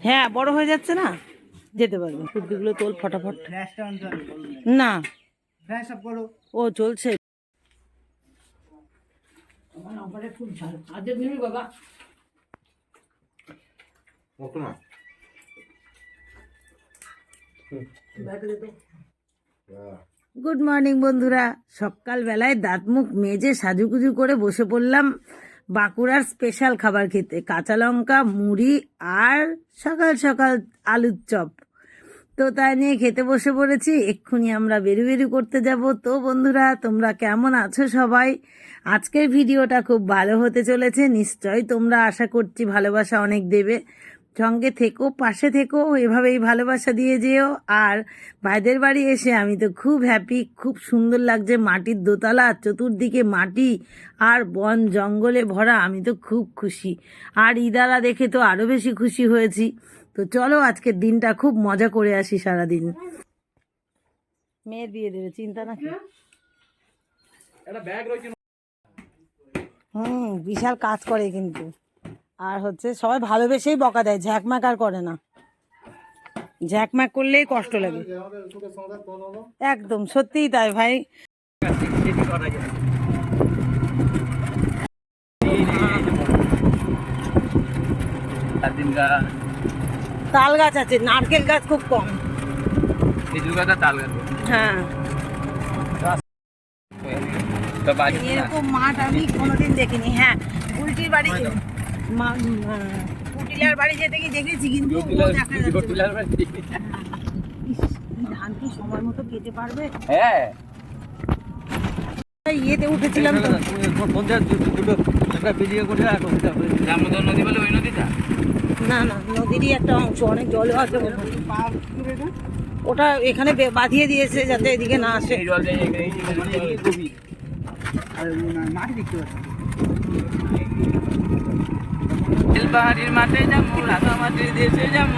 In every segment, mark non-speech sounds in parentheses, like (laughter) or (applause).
হ্যাঁ বড় হয়ে যাচ্ছে না? যেতে পারবে। কুর্তিগুলো তোল ফটাফট। না। করো। ও চলছে। খুব ঝাল। বাবা? গুড মর্নিং বন্ধুরা। সকালবেলায় দাঁত মুখ মেজে সাজুগুজু করে বসে পড়লাম বাঁকুড়ার স্পেশাল খাবার খেতে। কাঁচা লঙ্কা, মুড়ি আর সকাল সকাল আলুর চপ। তো তাই নিয়ে খেতে বসে পড়েছি। এক্ষুনি আমরা বেরু বেরু করতে যাব। তো বন্ধুরা, তোমরা কেমন আছো সবাই? আজকের ভিডিওটা খুব ভালো হতে চলেছে। নিশ্চয়ই তোমরা আশা করছি ভালোবাসা অনেক দেবে। সঙ্গে থেকো পাশে থেকো এভাবেই ভালোবাসা দিয়ে যেও। আর ভাইদের বাড়ি এসে আমি তো খুব হ্যাপি খুব সুন্দর লাগছে মাটির দোতলা চতুর্দিকে মাটি আর বন জঙ্গলে ভরা আমি তো খুব খুশি। আর ইদারা দেখে তো আরও বেশি খুশি হয়েছি। তো চলো আজকের দিনটা খুব মজা করে আসি সারাদিন। মেয়ের বিয়ে দেবে চিন্তা নাকি হুম বিশাল কাজ করে কিন্তু। আর হচ্ছে সবাই ভালোবেসেই বকা দেয় ঝ্যাকম্যাক আর করে না। ঝ্যাকম্যাক করলেই কষ্ট লাগে। একদম সত্যিই তাই ভাই। তাল গাছ আছে নারকেল গাছ খুব কম। তাল গাছ হ্যাঁ এরকম মাঠ আমি কোনোদিন দেখিনি। হ্যাঁ উল্টির বাড়ি মা- কুটিলার বাড়ি যেতে কি দেখেছি কিন্তু ধান কি সময় মতো কেটে পারবে হ্যাঁ এই ইয়েতে উঠেছিলাম তো দামোদর নদী বলে ওই নদীটা না না নদীরই একটা অংশ অনেক জলও আছে ওটা এখানে বে- বাঁধিয়ে দিয়েছে যাতে এদিকে না আসে। আর মাটি দেখতে পাচ্ছি বেলবাহারির মাঠে যাব রাঙামাটির দেশে যাব।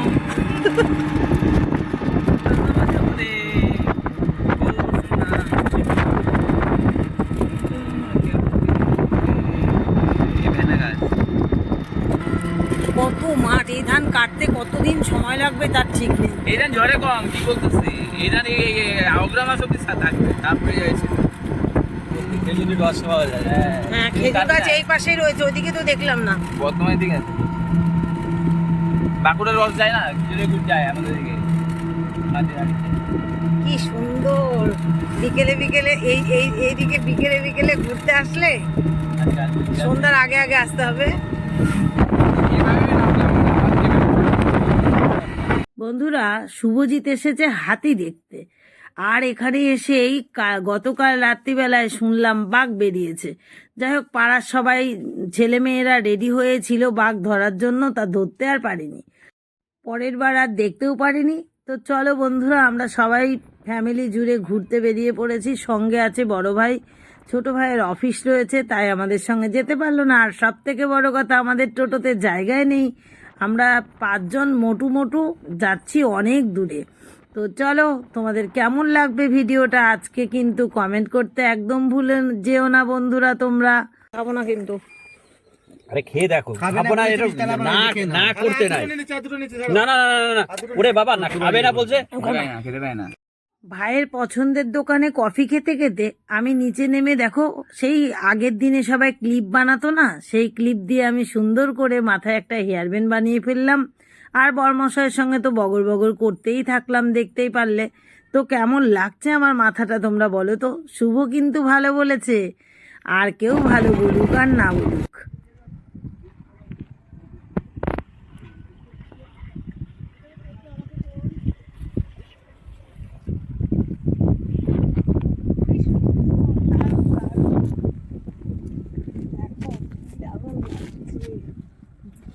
কত মাঠ এই ধান কাটতে কতদিন সময় লাগবে তার ঠিক নেই। এই ধান ঝড়ে কম কি বলতেছি? এই ধান এই আগ্রা মাস অব্দি সা- থাকবে তারপরে খেজুরি রস পাওয়া যায়। হ্যাঁ খেজুর গাছ এই পাশেই রয়েছে ওইদিকে তো দেখলাম না। বর্তমানের দিকে আছে বাঁকুড়ার রস যায় না? গুড় যায় আমাদের দিকে। কি সুন্দর। বিকেলে বিকেলে এই এই এইদিকে বিকেলে বিকেলে ঘুরতে আসলে আচ্ছা, আচ্ছা। সন্ধ্যার আগে আগে আসতে হবে। বন্ধুরা শুভজিৎ এসেছে হাতি দেখতে। আর এখানে এসেই কা- গতকাল রাত্রিবেলায় শুনলাম বাঘ বেরিয়েছে। যাই হোক পাড়ার সবাই ছেলেমেয়েরা রেডি হয়েছিল বাঘ ধরার জন্য তা ধরতে আর পারিনি। পরের বার আর দেখতেও পারিনি। তো চলো বন্ধুরা, আমরা সবাই ফ্যামিলি জুড়ে ঘুরতে বেরিয়ে পড়েছি। সঙ্গে আছে বড় ভাই। ছোট ভাইয়ের অফিস রয়েছে, তাই আমাদের সঙ্গে যেতে পারল না। আর সব থেকে বড় কথা, আমাদের টোটোতে জায়গায় নেই। আমরা পাঁচজন মোটু মোটু যাচ্ছি অনেক দূরে। তো চলো, তোমাদের কেমন লাগবে ভিডিওটা আজকে কিন্তু কমেন্ট করতে একদম ভুলে যেও না বন্ধুরা তোমরা। খাব না কিন্তু। আরে খেয়ে দেখো খাব না এটা না না করতে নাই। না না না না, না ওরে বাবা না খাবে না বলছে? খেতে পায় না। ভাইয়ের পছন্দের দোকানে কফি খেতে খেতে আমি নিচে নেমে দেখো সেই আগের দিনে সবাই ক্লিপ বানাতো না সেই ক্লিপ দিয়ে আমি সুন্দর করে মাথায় একটা হেয়ার ব্যান্ড বানিয়ে ফেললাম। আর বরমশাইয়ের সঙ্গে তো বগর বগর করতেই থাকলাম দেখতেই পারলে। তো কেমন লাগছে আমার মাথাটা তোমরা বলো তো? শুভ কিন্তু ভালো বলেছে। আর কেউ ভালো বলুক আর না বলুক।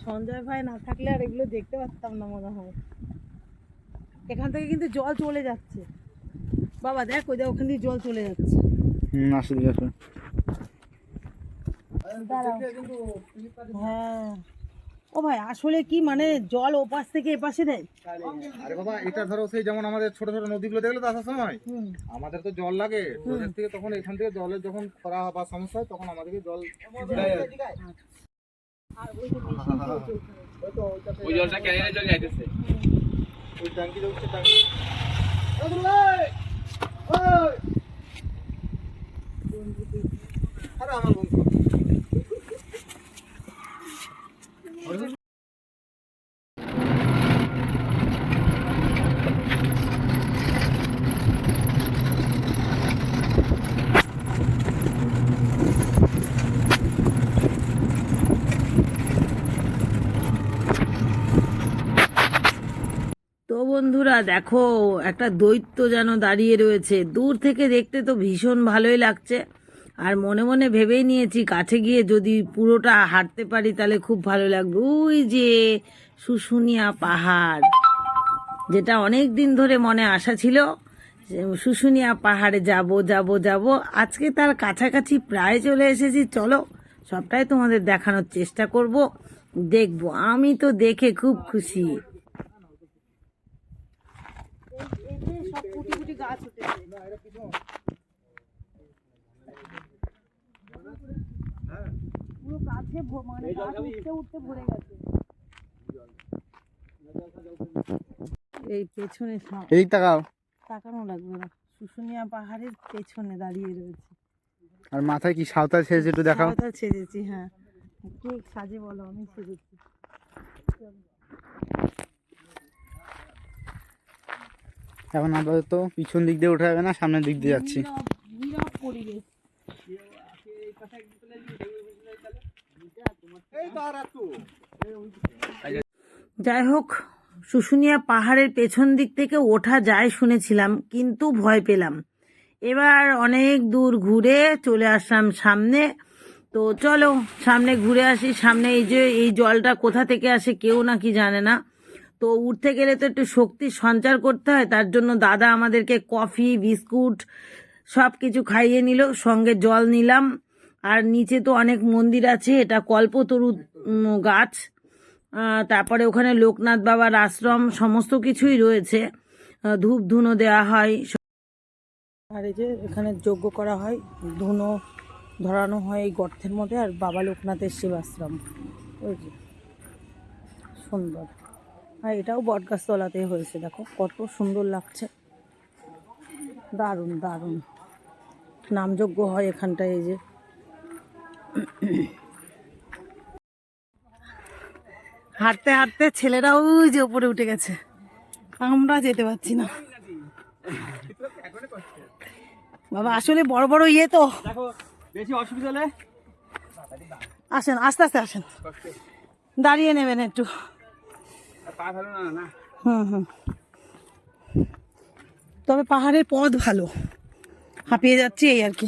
সঞ্জয় ভাই না থাকলে আর এগুলো দেখতে পারতাম না মনে হয়। এখান থেকে কিন্তু জল চলে যাচ্ছে। বাবা দেখ ওই দেখ ওখান দিয়ে জল চলে যাচ্ছে। হুম আসলে দেখো। হ্যাঁ। ও ভাই আসলে কি মানে জল ওপাশ থেকে এপাশে দেয়? আরে বাবা এটা ধরো সেই যেমন আমাদের ছোট ছোট নদীগুলো দেখলে তো আসার সময়? আমাদের তো জল লাগে। প্রজেক্ট থেকে তখন এখান থেকে জলের যখন খরা বা সমস্যা হয় তখন আমাদেরকে জল। ওই জলটা ক্যানিনের জল যাইতেছে। ওই ট্যাঙ্কি যাচ্ছে ট্যাঙ্কি! আরে আমার বন্ধু তো বন্ধুরা, দেখো, একটা দৈত্য যেন দাঁড়িয়ে রয়েছে। দূর থেকে দেখতে তো ভীষণ ভালোই লাগছে। আর মনে মনে ভেবেই নিয়েছি, কাছে গিয়ে যদি পুরোটা হাঁটতে পারি তাহলে খুব ভালো লাগবে। ওই যে শুশুনিয়া পাহাড়, যেটা অনেক দিন ধরে মনে আশা ছিল শুশুনিয়া পাহাড়ে যাব যাব যাব। আজকে তার কাছাকাছি প্রায় চলে এসেছি। চলো, সবটাই তোমাদের দেখানোর চেষ্টা করব। দেখব, আমি তো দেখে খুব খুশি। সব কুটি কুটি গাছ উঠেছে পুরো গাছে ভ- মানে গাছ উঠতে উঠতে ভরে গেছে এই পেছনে এই তাকাও। তাকানো লাগবে না। শুশুনিয়া পাহাড়ের পেছনে দাঁড়িয়ে রয়েছে। আর মাথায় কি সাঁওতাল ছেড়েছে একটু দেখাও। সাঁওতাল ছেড়েছি হ্যাঁ। কে সাজে বলো আমি ছেড়েছি এখন আপাতত পিছন দিক দিয়ে উঠে যাবে না সামনের দিক দিয়ে যাচ্ছি। যাই হোক শুশুনিয়া পাহাড়ের পেছন দিক থেকে ওঠা যায় শুনেছিলাম কিন্তু ভয় পেলাম। এবার অনেক দূর ঘুরে চলে আসলাম সামনে। তো চলো সামনে ঘুরে আসি সামনে এই যে এই জলটা কোথা থেকে আসে কেউ নাকি জানে না। তো উঠতে গেলে তো একটু শক্তি সঞ্চার করতে হয়, তার জন্য দাদা আমাদেরকে কফি, বিস্কুট সব কিছু খাইয়ে নিল, সঙ্গে জল নিলাম। আর নিচে তো অনেক মন্দির আছে, এটা কল্পতরু গাছ। তারপরে ওখানে লোকনাথ বাবার আশ্রম, সমস্ত কিছুই রয়েছে। ধূপ ধুনো দেওয়া হয়। আর এই যে এখানে যজ্ঞ করা হয়, ধুনো ধরানো হয় এই গর্তের মধ্যে, আর বাবা লোকনাথের শিবাশ্রম। ওই যে, সুন্দর। আর এটাও বটগাছতলাতে হয়েছে দেখো কত সুন্দর লাগছে। দারুণ দারুণ। নামযোগ্য হয় এখানটায় এই যে। হাঁটতে হাঁটতে ছেলেরা ওই যে উপরে উঠে গেছে। আমরা যেতে পারছি না। বাবা আসলে বড় বড় ইয়ে তো। বেশি অসুবিধা হলে আসেন আস্তে আস্তে আসেন। দাঁড়িয়ে নেবেন একটু। হুম হুম। তবে পাহাড়ের পথ ভালো। হাঁপিয়ে যাচ্ছি এই আর কি।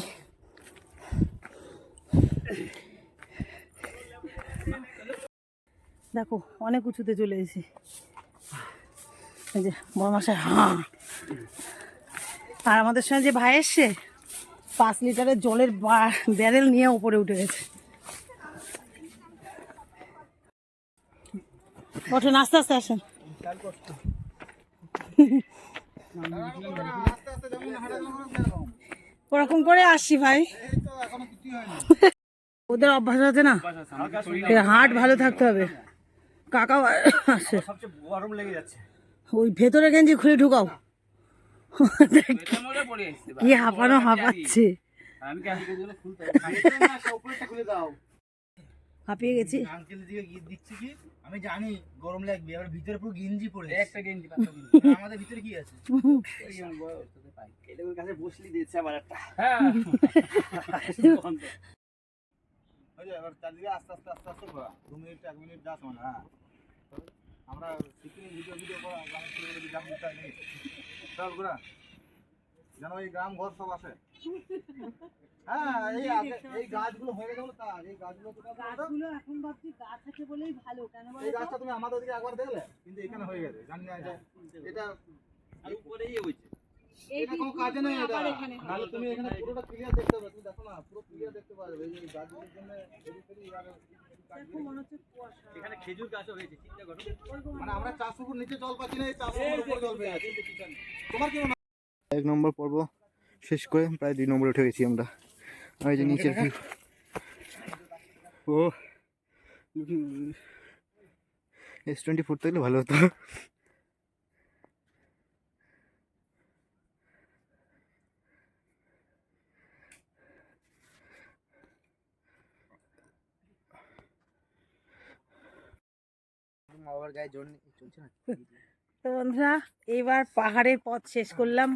দেখো, অনেক উঁচুতে চলে এসেছি। এই যে বড়মাসায় হাঁ। আর আমাদের সঙ্গে যে ভাই এসছে, পাঁচ লিটারের জলের ব্যারেল নিয়ে উপরে উঠে গেছে। ওঠেন আস্তে আস্তে আসেন। ওরকম করে আসছি ভাই। ওদের অভ্যাস আছে না? এ হার্ট ভালো থাকতে হবে। কাকাও আসে। ওই ভেতরে গেঞ্জি খুলে ঢুকাও। কি হাঁপানো হাঁপাচ্ছে। হাঁপিয়ে গেছি। আমি জানি গরম লাগবে এবার ভিতরে পুরো গেঞ্জি পরে একটা গেঞ্জি আমাদের ভিতরে কি আছে? কাছে বসলি দিচ্ছে আবার একটা। হ্যাঁ। এবার আস্তে আস্তে আস্তে আস্তে ঘোরা। দু মিনিট এক মিনিট যাস মানে হ্যাঁ আমরা শিখিনি ভিডিও ভিডিও করা। চল ঘোরা। যেন এই গ্রাম ঘর সব আসে। (laughs) হ্যাঁ এই আগে এই গাছগুলো হয়ে গেছে বলে এই গাছগুলো তো গাছগুলো এখন ভাবছি গাছ আছে বলেই ভালো কেন এই গাছটা তুমি আমাদের দিকে একবার দেখলে কিন্তু এখানে হয়ে গেছে জানি না এটা এটা আর উপরেই হয়েছে। এটা কোনো কাজে নেই এটা। নাহলে তুমি এখানে পুরোটা ক্লিয়ার দেখতে পাবে তুমি দেখো না পুরো ক্লিয়ার দেখতে পাবে এই গাছগুলোর জন্য এদিক থেকে আর এখানে খেজুর গাছও হয়েছে চিন্তা করো। মানে আমরা চাষ নিচে জল পাচ্ছি না এই চাষ পুকুর জল পেয়ে তোমার কি এক নম্বর পর্ব শেষ করে প্রায় দুই নম্বরে উঠে গেছি আমরা। আর এই যে নিচের ভিউ ও এস টোয়েন্টি ফোর থাকলে ভালো হতো। তো বন্ধুরা এবার পাহাড়ের পথ শেষ করলাম।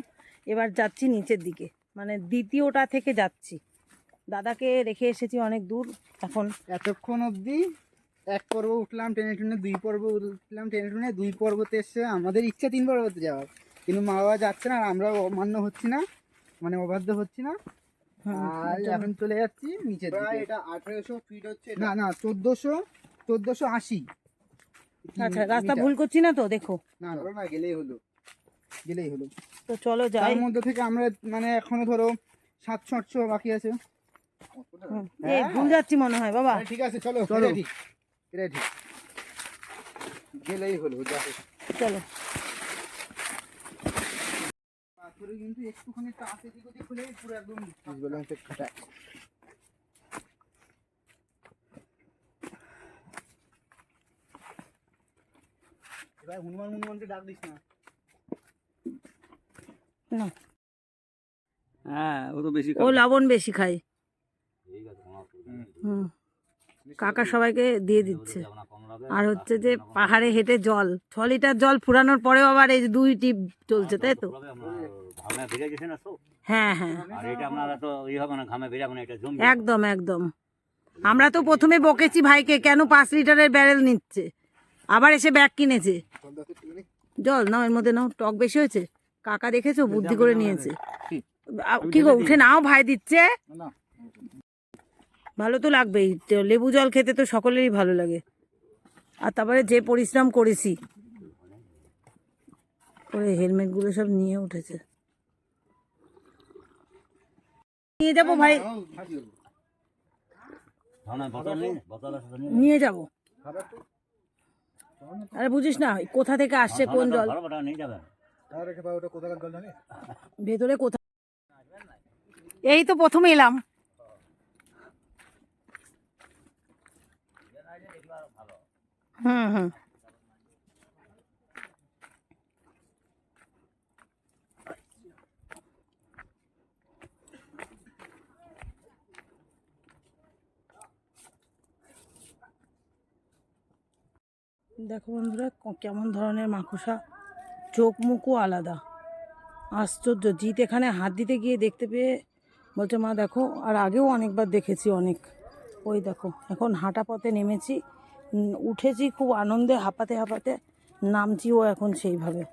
এবার যাচ্ছি নিচের দিকে। মানে দ্বিতীয়টা থেকে যাচ্ছি। দাদাকে রেখে এসেছি অনেক দূর। এখন এতক্ষণ অবধি এক পর্ব উঠলাম টেনে টুনে দুই পর্ব উঠলাম টেনে টুনে দুই পর্বতে এসছে আমাদের ইচ্ছা তিন পর্বতে যাওয়ার। কিন্তু মা বাবা যাচ্ছে না আর আমরা অমান্য হচ্ছি না মানে অবাধ্য হচ্ছি না। আর এখন চলে যাচ্ছি নিচের দিকে। এটা আঠেরোশো ফিট হচ্ছে না না চোদ্দোশো চোদ্দোশো আশি আচ্ছা রাস্তা ভুল করছি না তো? দেখো। না না। না গেলেই হলো। গেলেই হলো। তো চলো যাই। তার মধ্যে থেকে আমরা মানে এখনও ধরো সাতশো আটশো বাকি আছে। এই ভুল যাচ্ছি মনে হয় বাবা। ঠিক আছে চলো চলো। ঠিক গেলেই হলো চলো। পাথরে কিন্তু একটুখানি টাচ এদিক ওদিক পুরো একদম বললাম তো খাটা এবার হনুমান হনুমানকে ডাক দিস না। না। হ্যাঁ ও তো বেশি ও লবণ বেশি খায়। হুম। কাকা সবাইকে দিয়ে দিচ্ছে। আর হচ্ছে যে পাহাড়ে হেঁটে জল ছ লিটার জল ফুরানোর পরেও আবার এই দুই টিপ চলছে তাই তো? হ্যাঁ হ্যাঁ। আর এটা আপনারা তো ই হবে না ঘামে ভিজে না এটা জমি একদম একদম। আমরা তো প্রথমে বকেছি ভাইকে কেন পাঁচ লিটারের ব্যারেল নিচ্ছে? আবার এসে ব্যাগ কিনেছে। জল নাও এর মধ্যে নাও টক বেশি হয়েছে? কাকা দেখেছ? বুদ্ধি করে নিয়েছে। কি? গো উঠে নাও ভাই দিচ্ছে। ভালো তো লাগবেই। তো লেবু জল খেতে তো সকলেরই ভালো লাগে। আর তারপরে যে পরিশ্রম করেছি করে হেলমেটগুলো সব নিয়ে উঠেছে। নিয়ে যাব ভাই। নিয়ে নিয়ে। যাব। আরে বুঝিস না কোথা থেকে আসছে কোন জল? ভেতরে কোথা এই তো প্রথম এলাম। হুম হুম। দেখো বন্ধুরা কেমন ধরনের মাকড়সা। চোখ মুখও আলাদা। আশ্চর্য, জিৎ এখানে হাত দিতে গিয়ে দেখতে পেয়ে বলছে, মা, দেখো, আর আগেও অনেকবার দেখেছি অনেক। ওই দেখো, এখন হাঁটা পথে নেমেছি উঠেছি খুব আনন্দে, হাঁপাতে হাঁপাতে নামছিও এখন সেইভাবে।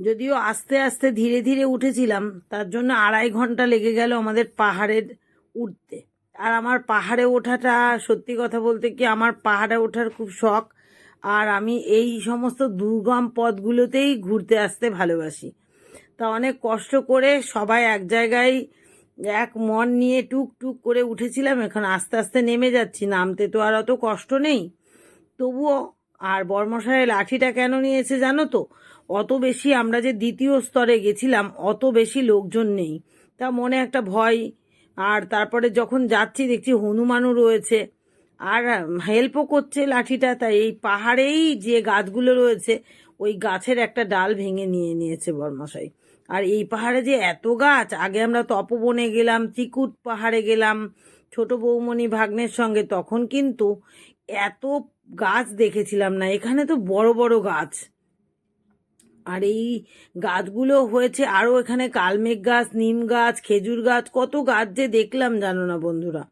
যদিও আস্তে আস্তে ধীরে ধীরে উঠেছিলাম, তার জন্য আড়াই ঘণ্টা লেগে গেল আমাদের পাহাড়ের উঠতে। আর আমার পাহাড়ে ওঠাটা সত্যি কথা বলতে কি, আমার পাহাড়ে ওঠার খুব শখ। আর আমি এই সমস্ত দুর্গম পথগুলোতেই ঘুরতে আসতে ভালোবাসি। তা অনেক কষ্ট করে সবাই এক জায়গায় এক মন নিয়ে টুক টুক করে উঠেছিলাম, এখন আস্তে আস্তে নেমে যাচ্ছি। নামতে তো আর অত কষ্ট নেই। তবুও আর বর্মশায় লাঠিটা কেন নিয়েছে জানো তো? অত বেশি আমরা যে দ্বিতীয় স্তরে গেছিলাম, অত বেশি লোকজন নেই। তা মনে একটা ভয়। আর তারপরে যখন যাচ্ছি, দেখছি হনুমানও রয়েছে। আর হেল্পও করছে লাঠিটা, তাই এই পাহাড়েই যে গাছগুলো রয়েছে, ওই গাছের একটা ডাল ভেঙে নিয়ে নিয়েছে বর্মশাই আর এই পাহাড়ে যে এত গাছ, আগে আমরা তপবনে গেলাম চিকুট পাহাড়ে গেলাম, ছোট বৌমণি ভাগ্নের সঙ্গে, তখন কিন্তু এত গাছ দেখেছিলাম না। এখানে তো বড় বড় গাছ। আর এই গাছগুলো হয়েছে আরও এখানে কালমেঘ গাছ, নিম গাছ, খেজুর গাছ, কত গাছ যে দেখলাম, জানো না বন্ধুরা।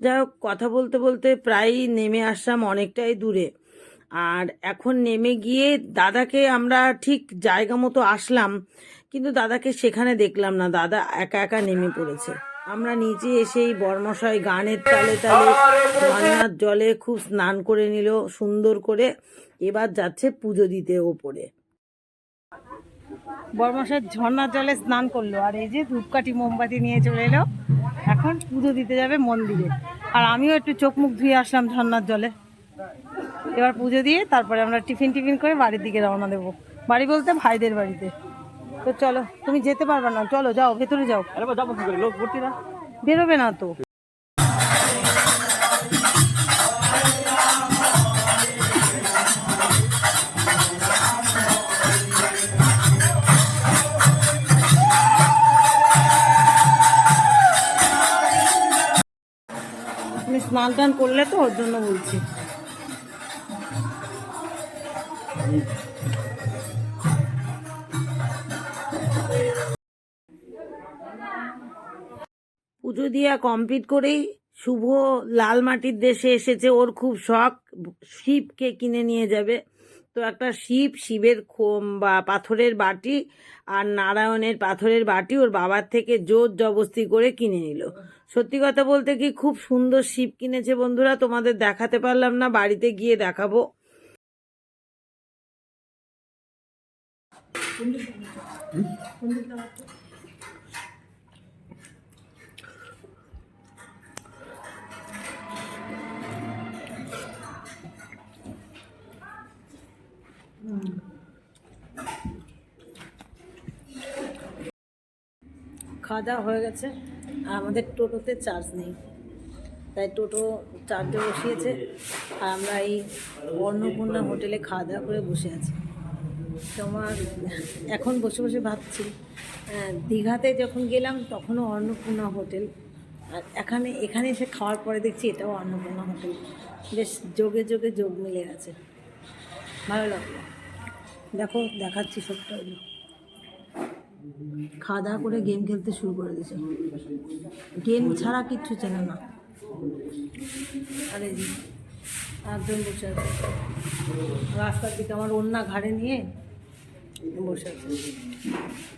যাই হোক কথা বলতে বলতে প্রায়ই নেমে আসলাম অনেকটাই দূরে। আর এখন নেমে গিয়ে দাদাকে আমরা ঠিক জায়গা মতো আসলাম, কিন্তু দাদাকে সেখানে দেখলাম না। দাদা একা একা নেমে পড়েছে। আমরা নিচে এসেই বর্মশয় গানের তালে তালে ঝর্নার জলে খুব স্নান করে নিল, সুন্দর করে। এবার যাচ্ছে পুজো দিতে ওপরে। বর্মশাই ঝর্নার জলে স্নান করল। আর এই যে ধূপকাঠি মোমবাতি নিয়ে চলে এলো। এখন পুজো দিতে যাবে মন্দিরে। আর আমিও একটু চোখ মুখ ধুয়ে আসলাম ঝর্নার জলে। এবার পুজো দিয়ে তারপরে আমরা টিফিন টিফিন করে বাড়ির দিকে রওনা দেবো। বাড়ি বলতে ভাইদের বাড়িতে। তো চলো তুমি যেতে পারবে না। চলো যাও ভেতরে যাও। বেরোবে না তো। স্নান টান করলে তো ওর জন্য বলছি। পুজো দিয়া কমপ্লিট করেই শুভ লাল মাটির দেশে এসেছে। ওর খুব শখ, শিবকে কিনে নিয়ে যাবে। তো একটা শিব, শিবের বা পাথরের বাটি আর নারায়ণের পাথরের বাটি ওর বাবার থেকে জোর জবস্তি করে কিনে নিল। সত্যি কথা বলতে কি খুব সুন্দর শিব কিনেছে বন্ধুরা, তোমাদের দেখাতে পারলাম না, বাড়িতে গিয়ে দেখাবো। খাওয়া দাওয়া হয়ে গেছে, আর আমাদের টোটোতে চার্জ নেই। তাই টোটো চার্জে বসিয়েছে, আর আমরা এই অন্নপূর্ণা হোটেলে খাওয়া দাওয়া করে বসে আছি। তোমার এখন বসে বসে ভাবছি দীঘাতে যখন গেলাম তখনও অন্নপূর্ণা হোটেল, আর এখানে এখানে এসে খাওয়ার পরে দেখছি এটাও অন্নপূর্ণা হোটেল। বেশ যোগে যোগে যোগ মিলে গেছে। ভালো লাগল। দেখো, দেখাচ্ছি সবটা। খাওয়া দাওয়া করে গেম খেলতে শুরু করে দিয়েছে। গেম ছাড়া কিচ্ছু চেনে না। আরে একজন বসে আছে। রাস্তার দিকে আমার অন্যা ঘাড়ে নিয়ে বসে আছে।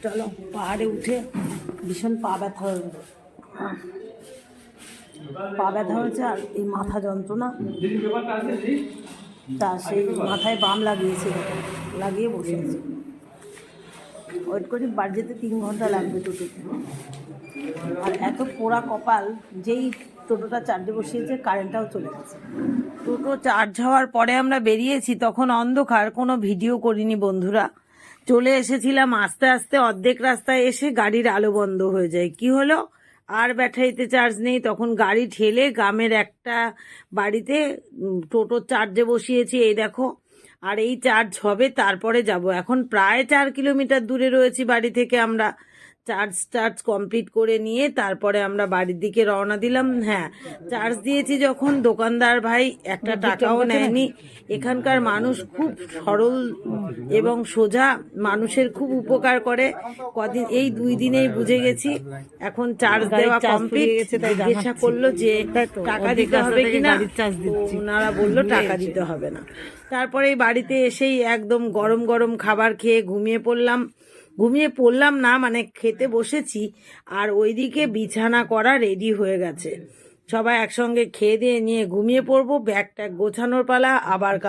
চলো, পাহাড়ে উঠে ভীষণ পা ব্যথা হয়ে গেল। পা ব্যথা হয়েছে আর এই মাথা যন্ত্রণা। তা সেই মাথায় বাম লাগিয়েছে, লাগিয়ে বসে আছে। ওয়েট করি বাড়ি যেতে তিন ঘণ্টা লাগবে টোটোতে। আর এত পোড়া কপাল, যেই টোটোটা চার্জে বসিয়েছে, কারেন্টটাও চলে গেছে। টোটো চার্জ হওয়ার পরে আমরা বেরিয়েছি, তখন অন্ধকার, কোনো ভিডিও করিনি বন্ধুরা। চলে এসেছিলাম, আস্তে আস্তে অর্ধেক রাস্তায় এসে গাড়ির আলো বন্ধ হয়ে যায়। কি হলো? আর ব্যাটারিতে চার্জ নেই, তখন গাড়ি ঠেলে গ্রামের একটা বাড়িতে টোটোর চার্জে বসিয়েছি, এই দেখো। আর এই চার্জ হবে, তারপরে যাব। এখন প্রায় চার কিলোমিটার দূরে রয়েছি বাড়ি থেকে আমরা। চার্জ টার্জ কমপ্লিট করে নিয়ে তারপরে আমরা বাড়ির দিকে রওনা দিলাম। হ্যাঁ চার্জ দিয়েছি যখন দোকানদার ভাই একটা টাকাও নেয়নি। এখানকার মানুষ খুব সরল এবং সোজা মানুষের খুব উপকার করে। কদিন এই দুই দিনেই বুঝে গেছি এখন চার্জ দেওয়া কমপ্লিট জিজ্ঞাসা করল যে টাকা দিতে হবে কিনা? ওনারা বলল টাকা দিতে হবে না। তারপরে বাড়িতে এসেই একদম গরম গরম খাবার খেয়ে ঘুমিয়ে পড়লাম। ঘুমিয়ে পড়লাম না মানে খেতে বসেছি আর ওইদিকে বিছানা করা রেডি হয়ে গেছে। সবাই একসঙ্গে খেয়ে দিয়ে নিয়ে ঘুমিয়ে পড়ব ব্যাগটা ট্যাগ গোছানোর পালা আবার